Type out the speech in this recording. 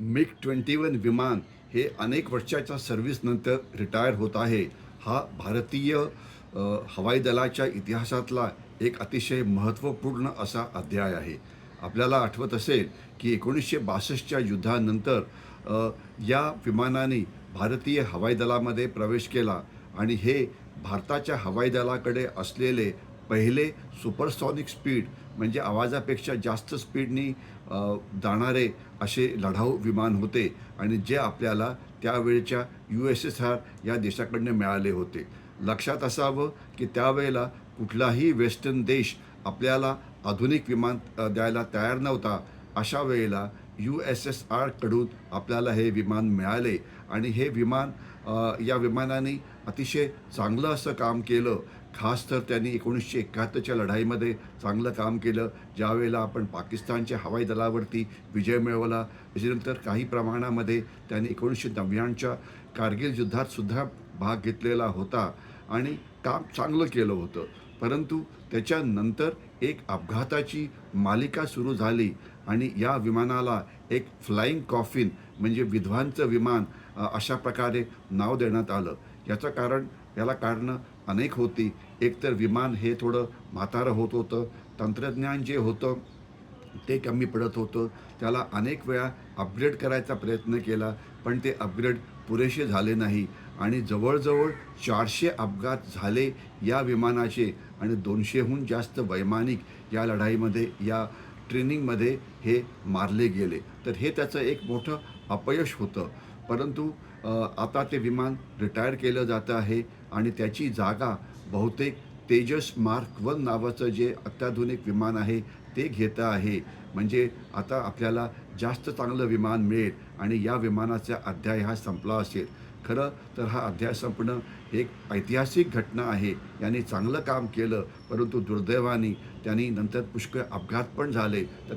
MiG twenty one विमान हे अनेक वर्षाच्या सर्व्हिसनंतर रिटायर होत आहे. हा भारतीय हवाई दलाच्या इतिहासातला एक अतिशय महत्त्वपूर्ण असा अध्याय आहे. आपल्याला आठवत असेल की एकोणीसशे बासष्टच्या युद्धानंतर या विमानाने भारतीय हवाई दलामध्ये प्रवेश केला आणि हे भारताच्या हवाई दलाकडे असलेले पहिले सुपरसॉनिक स्पीड म्हणजे आवाजापेक्षा जास्त स्पीडनी जाणारे असे लढाऊ विमान होते आणि जे आपल्याला त्यावेळच्या यू एस एस आर या देशाकडनं मिळाले होते. लक्षात असावं की त्यावेळेला कुठलाही वेस्टर्न देश आपल्याला आधुनिक विमान द्यायला तयार नव्हता. अशा वेळेला यू एस एस आरकडून आपल्याला हे विमान मिळाले. आणि हे विमान या विमानाने अतिशय चांगलं असं काम केलं. खास तर त्यांनी एकोणीसशे एकाहत्तरच्या लढाईमध्ये चांगलं काम केलं. ज्यावेळेला आपण पाकिस्तानच्या हवाई दलावरती विजय मिळवला त्याच्यानंतर काही प्रमाणामध्ये त्यांनी एकोणीसशे नव्याण्णवच्या कारगिल युद्धातसुद्धा भाग घेतलेला होता. आणि काम चांगलं केलं होतं. परंतु त्याच्यानंतर एक अपघाताची मालिका सुरू झाली. आणि या विमानाला एक फ्लाईंग कॉफिन म्हणजे विधवांचं विमान अशा प्रकारे नाव देण्यात आलं. याचं कारण याला कारणं अनेक होती. एकतर विमान हे थोडं म्हातारं होत होतं. तंत्रज्ञान जे होतं ते कमी पडत होतं. त्याला अनेक वेळा अपग्रेड करायचा प्रयत्न केला पण ते अपग्रेड पुरेसे झाले नाही. आणि जवळजवळ चारशे अपघात झाले या विमानाचे आणि दोनशेहून जास्त वैमानिक या लढाईमध्ये या ट्रेनिंगमध्ये हे मारले गेले. तर हे त्याचं एक मोठं अपयश होतं. परंतु आता ते विमान रिटायर केलं जातं आहे आणि त्याची जागा बहुतेक तेजस मार्क वन नावाचं जे अत्याधुनिक विमान आहे ते घेतं आहे. म्हणजे आता आपल्याला जास्त चांगलं विमान मिळेल आणि या विमानाचा अध्याय हा संपला असेल. खरं तर हा अध्याय संपणं एक ऐतिहासिक घटना आहे. याने चांगलं काम केलं परंतु दुर्दैवाने त्यांनी नंतर पुष्कळ अपघात पण झाले. तर